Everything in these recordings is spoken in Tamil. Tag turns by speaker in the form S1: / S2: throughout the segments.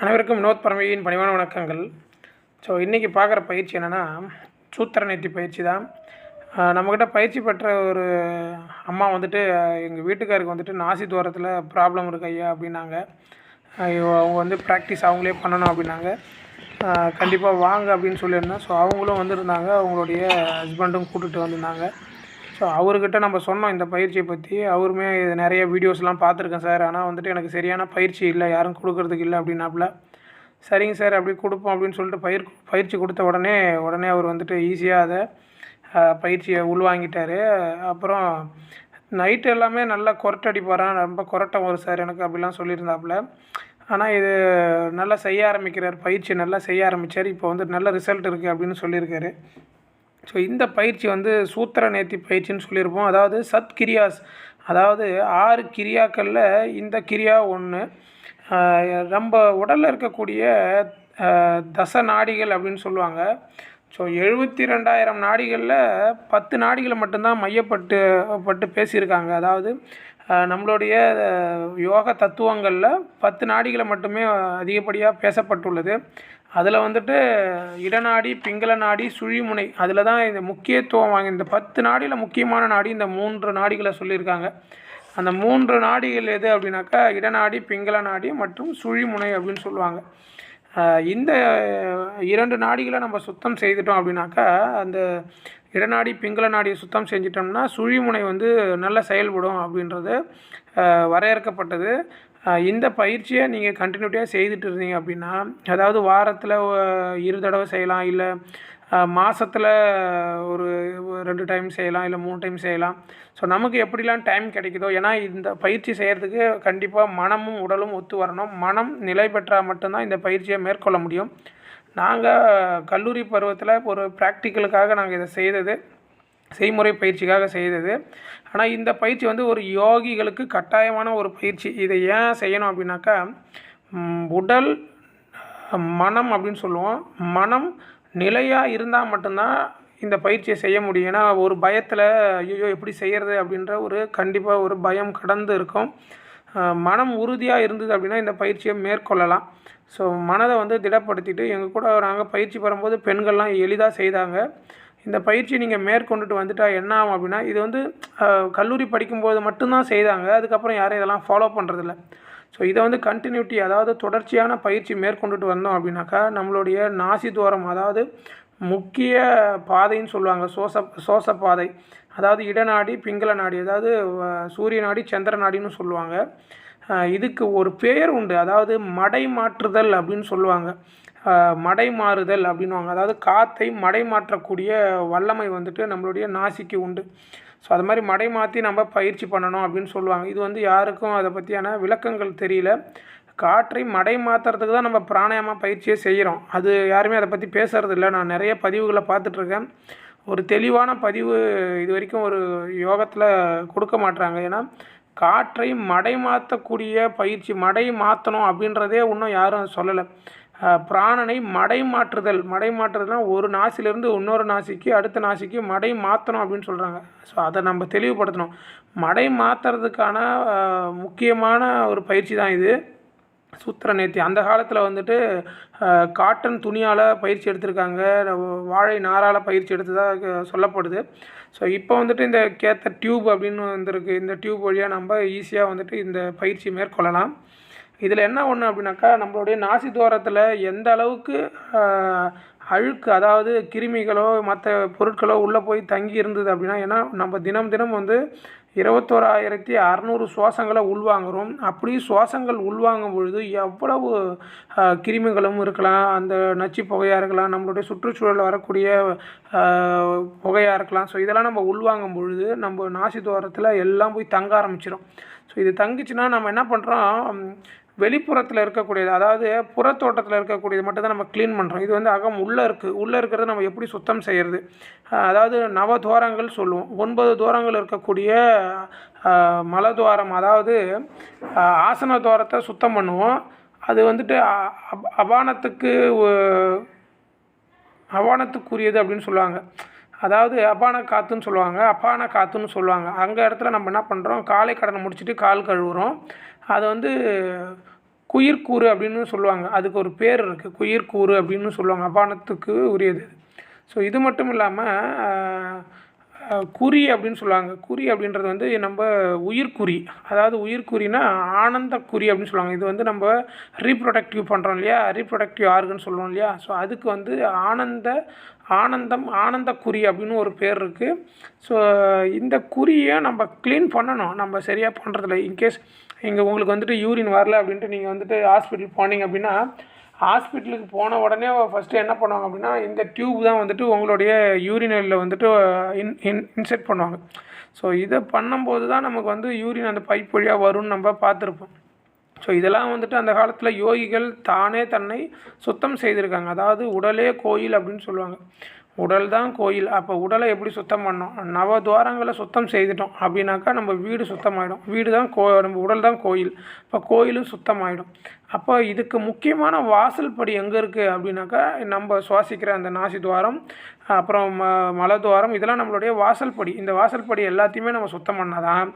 S1: அனைவருக்கும் வினோத் பரமையின் பணிவான வணக்கங்கள். ஸோ இன்றைக்கி பார்க்குற பயிற்சி என்னென்னா சூத்திர நேர்த்தி பயிற்சி தான். நம்மக்கிட்ட பயிற்சி பெற்ற ஒரு அம்மா வந்துட்டு எங்கள் வீட்டுக்காருக்கு வந்துட்டு நாசி தூரத்தில் ப்ராப்ளம் இருக்கு ஐயா அப்படின்னாங்க. அவங்க வந்து ப்ராக்டிஸ் அவங்களே பண்ணணும் அப்படின்னாங்க. கண்டிப்பாக வாங்க அப்படின்னு சொல்லியிருந்தேன். ஸோ அவங்களும் வந்திருந்தாங்க. அவங்களுடைய ஹஸ்பண்டும் கூட்டிகிட்டு வந்திருந்தாங்க. ஸோ அவர்கிட்ட நம்ம சொன்னோம் இந்த பயிற்சியை பற்றி அவருமே இது நிறைய வீடியோஸ்லாம் பார்த்துருக்கேன் சார். ஆனால் வந்துட்டு எனக்கு சரியான பயிற்சி இல்லை. யாரும் கொடுக்கறதுக்கு இல்லை அப்படின்னாப்புல. சரிங்க சார் அப்படி கொடுப்போம் அப்படின்னு சொல்லிட்டு பயிர் பயிற்சி கொடுத்த உடனே உடனே அவர் வந்துட்டு ஈஸியாக அதை பயிற்சியை உள்வாங்கிட்டார். அப்புறம் நைட்டு எல்லாமே நல்லா கொரட்டை ரொம்ப கொரட்டம் வரும் சார் எனக்கு அப்படிலாம் சொல்லியிருந்தாப்புல. ஆனால் இது நல்லா செய்ய ஆரம்பிக்கிறார். பயிற்சி நல்லா செய்ய ஆரம்பித்தார் இப்போ வந்து நல்ல ரிசல்ட் இருக்குது அப்படின்னு சொல்லியிருக்காரு. ஸோ இந்த பயிற்சி வந்து சூத்திர நேர்த்தி பயிற்சின்னு சொல்லியிருப்போம். அதாவது சத் கிரியாஸ் அதாவது ஆறு கிரியாக்களில் இந்த கிரியா ஒன்று நம்ம உடலில் இருக்கக்கூடிய தச நாடிகள் அப்படின்னு சொல்லுவாங்க. ஸோ எழுபத்தி ரெண்டாயிரம் நாடிகளில் பத்து நாடிகளை மட்டும்தான் மையப்பட்டு பட்டு பேசியிருக்காங்க. அதாவது நம்மளுடைய யோக தத்துவங்களில் பத்து நாடிகளை மட்டுமே அதிகப்படியாக பேசப்பட்டுள்ளது. அதில் வந்துட்டு இடநாடி பிங்கள நாடி சுழிமுனை அதில் தான் இந்த முக்கியத்துவம் வாங்கி இந்த பத்து நாடியில் முக்கியமான நாடி இந்த மூன்று நாடிகளை சொல்லியிருக்காங்க. அந்த மூன்று நாடிகள் எது அப்படின்னாக்கா இடநாடி பிங்கள நாடி மற்றும் சுழிமுனை அப்படின்னு சொல்லுவாங்க. இந்த இரண்டு நாடிகளை நம்ம சுத்தம் செய்துட்டோம் அப்படின்னாக்கா அந்த இடநாடி பிங்கள நாடியை சுத்தம் செஞ்சிட்டோம்னா சுழிமுனை வந்து நல்லா செயல்படும் அப்படின்றது வரையறுக்கப்பட்டது. இந்த பயிற்சியை நீங்கள் கண்டினியூட்டியாக செய்துட்டு இருந்தீங்க அப்படின்னா அதாவது வாரத்தில் இரு தடவை செய்யலாம் இல்லை மாதத்தில் ஒரு ஒரு ரெண்டு டைம் செய்யலாம் இல்லை மூணு டைம் செய்யலாம். ஸோ நமக்கு எப்படிலாம் டைம் கிடைக்குதோ ஏன்னா இந்த பயிற்சி செய்கிறதுக்கு கண்டிப்பாக மனமும் உடலும் ஒத்து வரணும். மனம் நிலை பெற்றால் மட்டும்தான் இந்த பயிற்சியை மேற்கொள்ள முடியும். நாங்கள் கல்லூரி பருவத்தில் ஒரு ப்ராக்டிக்கலுக்காக நாங்கள் இதை செய்தது. செய்முறை பயிற்சிக்காக செய்தது. ஆனால் இந்த பயிற்சி வந்து ஒரு யோகிகளுக்கு கட்டாயமான ஒரு பயிற்சி. இதை ஏன் செய்யணும் அப்படின்னாக்கா உடல் மனம் அப்படின்னு சொல்லுவோம். மனம் நிலையாக இருந்தால் மட்டும்தான் இந்த பயிற்சியை செய்ய முடியும். ஏன்னா ஒரு பயத்தில் ஐயோ எப்படி செய்கிறது அப்படின்ற ஒரு கண்டிப்பாக ஒரு பயம் கடந்து இருக்கும். மனம் உறுதியாக இருந்தது அப்படின்னா இந்த பயிற்சியை மேற்கொள்ளலாம். ஸோ மனதை வந்து திடப்படுத்திட்டு எங்கள் கூட நாங்கள் பயிற்சி பெறும்போது பெண்கள்லாம் எளிதாக செய்தாங்க. இந்த பயிற்சி நீங்கள் மேற்கொண்டுட்டு வந்துட்டால் என்ன ஆகும் அப்படின்னா இது வந்து கல்லூரி படிக்கும்போது மட்டும்தான் செய்தாங்க. அதுக்கப்புறம் யாரும் இதெல்லாம் ஃபாலோ பண்ணுறதில்ல ஸோ இதை வந்து கண்டினியூட்டி அதாவது தொடர்ச்சியான பயிற்சி மேற்கொண்டுட்டு வந்தோம் அப்படின்னாக்கா நம்மளுடைய நாசி துவாரம் அதாவது முக்கிய பாதைன்னு சொல்லுவாங்க. சோச சோச பாதை அதாவது இடநாடி பிங்கள நாடி அதாவது சூரிய நாடி சந்திர நாடின்னு சொல்லுவாங்க. இதுக்கு ஒரு பெயர் உண்டு. அதாவது மடை மாற்றுதல் அப்படின்னு சொல்லுவாங்க. மடை மாறுதல் அப்படின்வாங்க அதாவது காற்றை மடை மாற்றக்கூடிய வல்லமை வந்துட்டு நம்மளுடைய நாசிக்கு உண்டு. ஸோ அது மாதிரி மடை மாற்றி நம்ம பயிற்சி பண்ணணும் அப்படின்னு சொல்லுவாங்க. இது வந்து யாருக்கும் அதை பற்றியான விளக்கங்கள் தெரியல. காற்றை மடை மாற்றுறதுக்கு தான் நம்ம பிராணாயாம பயிற்சியை செய்கிறோம். அது யாருமே அதை பற்றி பேசுறது இல்லை. நான் நிறைய பதிவுகளை பார்த்துட்ருக்கேன் ஒரு தெளிவான பதிவு இது வரைக்கும் ஒரு யோகத்தில் கொடுக்க மாட்டுறாங்க ஏன்னா காற்றை மடை மாற்றக்கூடிய பயிற்சி மடை மாற்றணும் அப்படின்றதே இன்னும் யாரும் சொல்லலை. பிராணனை மடை மாற்றுதல். மடை மாற்றுதல்னா ஒரு நாசிலிருந்து இன்னொரு நாசிக்கு அடுத்த நாசிக்கு மடை மாற்றணும் அப்படின்னு சொல்கிறாங்க ஸோ அதை நம்ம தெளிவுபடுத்தணும். மடை மாற்றுறதுக்கான முக்கியமான ஒரு பயிற்சி தான் இது. சூத்திர நேர்த்தி அந்த காலத்தில் வந்துட்டு காட்டன் துணியால் பயிற்சி எடுத்திருக்காங்க. வாழை நாரால் பயிற்சி எடுத்ததாக சொல்லப்படுது. ஸோ இப்போ வந்துட்டு இந்த கேத்த டியூப் அப்படின்னு வந்திருக்கு. இந்த டியூப் வழியாக நம்ம ஈஸியாக வந்துட்டு இந்த பயிற்சி மேற்கொள்ளலாம். இதில் என்ன ஒன்று அப்படின்னாக்கா நம்மளுடைய நாசி துவாரத்தில் எந்த அளவுக்கு அழுக்கு அதாவது கிருமிகளோ மற்ற பொருட்களோ உள்ளே போய் தங்கி இருந்தது அப்படின்னா ஏன்னா நம்ம தினம் தினம் வந்து இருபத்தோராயிரத்தி அறநூறு சுவாசங்களை உள்வாங்குறோம். அப்படி சுவாசங்கள் உள்வாங்கும் பொழுது எவ்வளவு கிருமிகளும் இருக்கலாம். அந்த நச்சு புகையாக இருக்கலாம். நம்மளுடைய சுற்றுச்சூழலில் வரக்கூடிய புகையாக இருக்கலாம். ஸோ இதெல்லாம் நம்ம உள்வாங்கும் பொழுது நம்ம நாசி துவாரத்தில் எல்லாம் போய் தங்க ஆரம்பிச்சிடும் ஸோ இது தங்குச்சுன்னா நம்ம என்ன பண்ணுறோம் வெளிப்புறத்தில் இருக்கக்கூடியது அதாவது புறத்தோட்டத்தில் இருக்கக்கூடியது மட்டும் தான் நம்ம க்ளீன் பண்ணுறோம் இது வந்து அகம் உள்ளே இருக்குது உள்ளே இருக்கிறத நம்ம எப்படி சுத்தம் செய்கிறது அதாவது நவ துவாரங்கள் சொல்லுவோம். ஒன்பது துவாரங்கள் இருக்கக்கூடிய அஹ், மலதுவாரம் அதாவது ஆசன துவாரத்தை சுத்தம் பண்ணுவோம். அது வந்துட்டு அ- அபானத்துக்கு அபானத்துக்குரியது அப்படின்னு சொல்லுவாங்க. அதாவது அபான காற்றுன்னு சொல்லுவாங்க. அபான காற்றுன்னு சொல்லுவாங்க. அங்கே இடத்துல நம்ம என்ன பண்ணுறோம் காலை கடனை முடிச்சுட்டு கால் கழுவுறோம். அதை வந்து குயிர்க்கூறு அப்படின்னு சொல்லுவாங்க. அதுக்கு ஒரு பேர் இருக்குது குயிர்க்கூறு அப்படின்னு சொல்லுவாங்க. அபானத்துக்கு உரியது. ஸோ இது மட்டும் இல்லாமல் குறி அப்படின்னு சொல்லுவாங்க. குறி அப்படின்றது வந்து நம்ம உயிர்குறி அதாவது உயிர்குறினா ஆனந்த குறி அப்படின்னு சொல்லுவாங்க. இது வந்து நம்ம ரீப்ரொடக்டிவ் பண்ணுறோம் இல்லையா? ரீப்ரொடக்டிவ் ஆர்கன் சொல்லுவோம் இல்லையா? ஸோ அதுக்கு வந்து ஆனந்த ஆனந்தம் ஆனந்த குறி அப்படின்னு ஒரு பேர் இருக்குது ஸோ இந்த குறியை நம்ம க்ளீன் பண்ணணும். நம்ம சரியாக பண்ணுறதில்ல இன்கேஸ் இங்கே உங்களுக்கு வந்துட்டு யூரின் வரல அப்படின்ட்டு நீங்கள் வந்துட்டு ஹாஸ்பிட்டல் போனீங்க அப்படின்னா ஹாஸ்பிட்டலுக்கு போன உடனே ஃபஸ்ட்டு என்ன பண்ணுவாங்க அப்படின்னா இந்த டியூப் தான் வந்துட்டு உங்களுடைய யூரினலில் வந்துட்டு இன் இன் இன்செர்ட் பண்ணுவாங்க. ஸோ இதை பண்ணும்போது தான் நமக்கு வந்து யூரின் அந்த பைப் வழியாக வரும்னு நம்ம பார்த்துருப்போம். ஸோ இதெல்லாம் வந்துட்டு அந்த காலத்தில் யோகிகள் தானே தன்னை சுத்தம் செய்திருக்காங்க. அதாவது உடலே கோயில் அப்படின்னு சொல்லுவாங்க. உடல் தான் கோயில். அப்போ உடலை எப்படி சுத்தம் பண்ணோம் நவ துவாரங்களை சுத்தம் செய்துட்டோம். அப்படின்னாக்கா நம்ம வீடு சுத்தமாயிடும். வீடு தான் கோ நம்ம உடல் தான் கோயில். இப்போ கோயிலும் சுத்தமாயிடும். அப்போ இதுக்கு முக்கியமான வாசல் படி எங்கே இருக்குது அப்படின்னாக்கா நம்ம சுவாசிக்கிற அந்த நாசி துவாரம் அப்புறம் ம மலதுவாரம் இதெல்லாம் நம்மளுடைய வாசல் படி. இந்த வாசல் படி எல்லாத்தையுமே நம்ம சுத்தம் பண்ணாதான்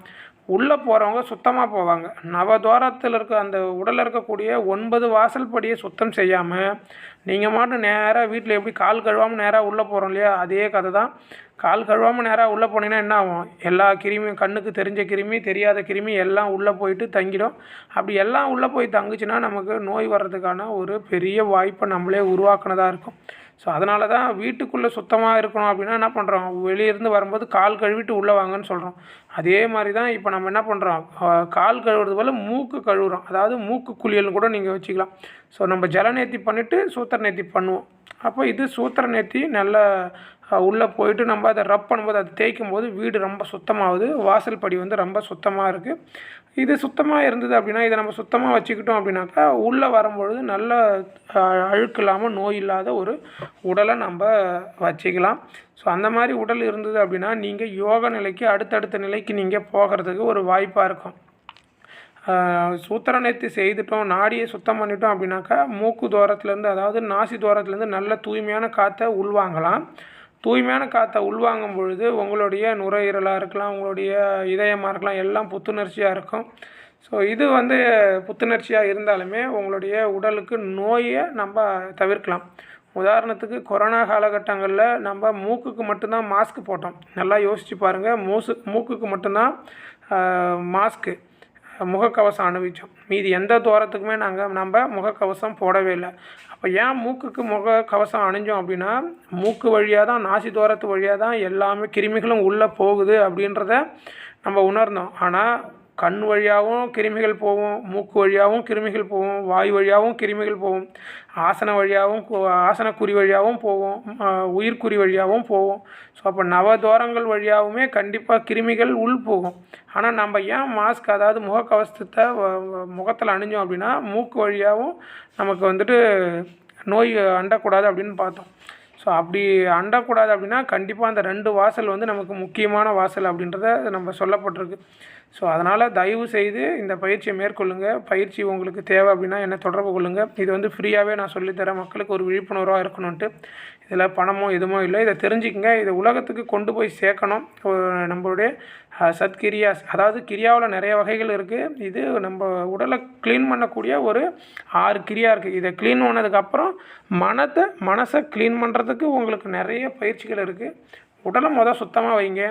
S1: உள்ளே போகிறவங்க சுத்தமாக போவாங்க. நவதோரத்தில் இருக்க அந்த உடலில் இருக்கக்கூடிய ஒன்பது வாசல் படியை சுத்தம் செய்யாமல் நீங்கள் மட்டும் நேராக வீட்டில் எப்படி கால் கழுவாமல் நேராக உள்ளே போகிறோம் இல்லையா? அதே கதை தான் கால் கழுவாமல் நேராக உள்ளே போனீங்கன்னா என்ன ஆகும்? எல்லா கிருமியும் கண்ணுக்கு தெரிஞ்ச கிருமி தெரியாத கிருமி எல்லாம் உள்ளே போயிட்டு தங்கிடும். அப்படி எல்லாம் உள்ளே போய் தங்குச்சுன்னா நமக்கு நோய் வர்றதுக்கான ஒரு பெரிய வாய்ப்பை நம்மளே உருவாக்குனதாக இருக்கும். ஸோ அதனால தான் வீட்டுக்குள்ளே சுத்தமாக இருக்கணும் அப்படின்னா என்ன பண்ணுறோம்? வெளியிருந்து வரும்போது கால் கழுவிட்டு உள்ளே வாங்கன்னு சொல்கிறோம். அதே மாதிரி தான் இப்போ நம்ம என்ன பண்ணுறோம்? கால் கழுவுறது போல் மூக்கு கழுவுறோம். அதாவது மூக்கு குளியல்னு கூட நீங்கள் வச்சுக்கலாம். ஸோ நம்ம ஜல நேர்த்தி பண்ணிவிட்டு சூத்திர நேர்த்தி பண்ணுவோம். அப்போ இது சூத்திர நேர்த்தி நல்ல உள்ளே போயிட்டு நம்ம அதை ரப் பண்ணும்போது அதை தேய்க்கும் போது வீடு ரொம்ப சுத்தமாகுது. வாசல் படி வந்து ரொம்ப சுத்தமாக இருக்குது இது சுத்தமாக இருந்தது அப்படின்னா இதை நம்ம சுத்தமாக வச்சுக்கிட்டோம் அப்படின்னாக்கா உள்ளே வரும்பொழுது நல்ல அழுக்கு இல்லாமல் நோய் இல்லாத ஒரு உடலை நம்ம வச்சுக்கலாம். ஸோ அந்த மாதிரி உடல் இருந்தது அப்படின்னா நீங்கள் யோக நிலைக்கு அடுத்தடுத்த நிலைக்கு நீங்கள் போகிறதுக்கு ஒரு வாய்ப்பாக இருக்கும். சூத்திர நேர்த்தி செய்துட்டோம் நாடியை சுத்தம் பண்ணிட்டோம் அப்படின்னாக்கா மூக்கு தூரத்துலேருந்து அதாவது நாசி தூரத்துலேருந்து நல்ல தூய்மையான காற்றை உள்வாங்கலாம். தூய்மையான காற்றை உள்வாங்கும் பொழுது உங்களுடைய நுரையீரலாக இருக்கலாம் உங்களுடைய இதயமாக இருக்கலாம் எல்லாம் புத்துணர்ச்சியாக இருக்கும். ஸோ இது வந்து புத்துணர்ச்சியாக இருந்தாலுமே உங்களுடைய உடலுக்கு நோயை நம்ம தவிர்க்கலாம். உதாரணத்துக்கு கொரோனா காலகட்டங்களில் நம்ம மூக்குக்கு மட்டும்தான் மாஸ்க் போட்டோம். நல்லா யோசித்து பாருங்கள் மூசு மூக்குக்கு மட்டும்தான் மாஸ்க்கு முகக்கவசம் அணிவித்தோம் மீதி எந்த தூரத்துக்குமே நாங்கள் நம்ம முகக்கவசம் போடவே இல்லை. அப்போ ஏன் மூக்குக்கு முகக்கவசம் அணிஞ்சோம் அப்படின்னா மூக்கு வழியாக தான் நாசி தூரத்து வழியாக தான் எல்லாமே கிருமிகளும் உள்ளே போகுது அப்படின்றத நம்ம உணர்ந்தோம். ஆனால் கண் வழியாகவும் கிருமிகள் போகும் மூக்கு வழியாகவும் கிருமிகள் போகும் வாய் வழியாகவும் கிருமிகள் போகும் ஆசன வழியாகவும் ஆசனக்குறி வழியாகவும் போகும் உயிர்க்குறி வழியாகவும் போகும். ஸோ அப்போ நவதோரங்கள் வழியாகவுமே கண்டிப்பாக கிருமிகள் உள் போகும். ஆனால் நம்ம ஏன் மாஸ்க் அதாவது முகக்கவசத்தை முகத்தில் அணிஞ்சோம் அப்படின்னா மூக்கு வழியாகவும் நமக்கு வந்துட்டு நோய் அண்டக்கூடாது அப்படின்னு பார்த்தோம். ஸோ அப்படி அண்டக்கூடாது அப்படின்னா கண்டிப்பாக அந்த ரெண்டு வாசல் வந்து நமக்கு முக்கியமான வாசல் அப்படின்றத நம்ம சொல்லப்பட்டிருக்கு. ஸோ அதனால் தயவு செய்து இந்த பயிற்சியை மேற்கொள்ளுங்கள் பயிற்சி உங்களுக்கு தேவை அப்படின்னா என்ன தொடர்பு கொள்ளுங்கள் இது வந்து ஃப்ரீயாகவே நான் சொல்லித்தரேன். மக்களுக்கு ஒரு விழிப்புணர்வாக இருக்கணுன்ட்டு இதில் பணமோ எதுவுமோ இல்லை. இதை தெரிஞ்சுக்கங்க. இதை உலகத்துக்கு கொண்டு போய் சேர்க்கணும். நம்மளுடைய சத்கிரியாஸ் அதாவது கிரியாவில் நிறைய வகைகள் இருக்குது இது நம்ம உடலை க்ளீன் பண்ணக்கூடிய ஒரு ஆறு கிரியா இருக்குது இதை க்ளீன் பண்ணதுக்கப்புறம் மனத்தை மனசை க்ளீன் பண்ணுறதுக்கு உங்களுக்கு நிறைய பயிற்சிகள் இருக்குது உடலை மொதல் சுத்தமாக வைங்க.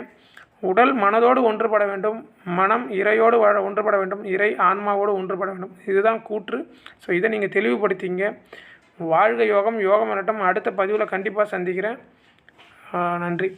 S1: உடல் மனதோடு ஒன்றுபட வேண்டும். மனம் இறையோடு ஒன்றுபட வேண்டும். இறை ஆன்மாவோடு ஒன்றுபட வேண்டும். இதுதான் கூற்று. ஸோ இதை நீங்கள் தெளிவுபடுத்திங்க. வாழ்க யோகம் யோகம் வரட்டும். அடுத்த பதிவில் கண்டிப்பாக சந்திக்கிறேன். நன்றி.